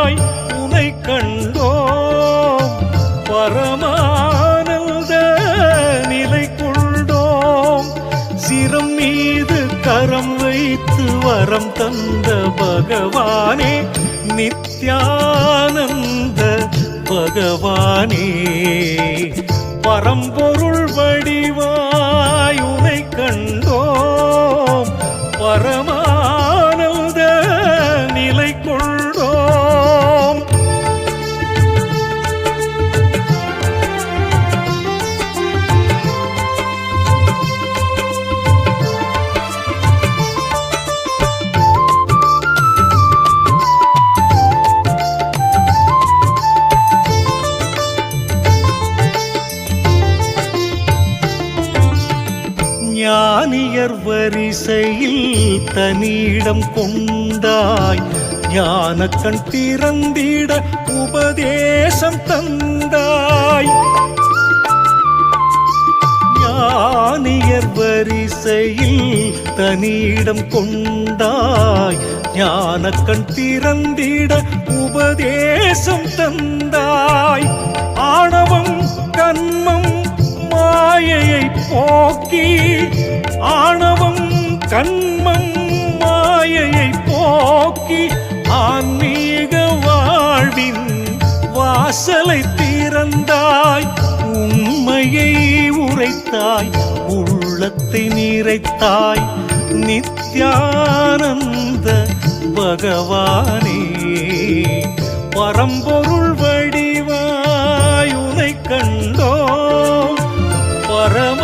ஆய் உனை கண்டோம். பரமானந்த நிலை கொண்டோம். சிரம் மீது கரம் வைத்து வரம் தந்த பகவானே நித்யானந்த பகவானே. பரம்பொருள் ஞானியர் வரிசையில் தனியிடம் கொண்டாய் ஞான கண் திறந்திட உபதேசம் தந்தாய். ஞானியர் வரிசையில் தனியிடம் கொண்டாய் ஞான கண் திறந்திட உபதேசம் தந்தாய். போக்கி ஆணவம் கண்மம் மாயையை போக்கி ஆன்மீக வாழ்வின் வாசலை திறந்தாய் உண்மையை உரைத்தாய் உள்ளத்தை நிறைத்தாய் நித்யானந்த பகவானே. பரம்பொருள் வடிவாய் உனை கண்டோ பரம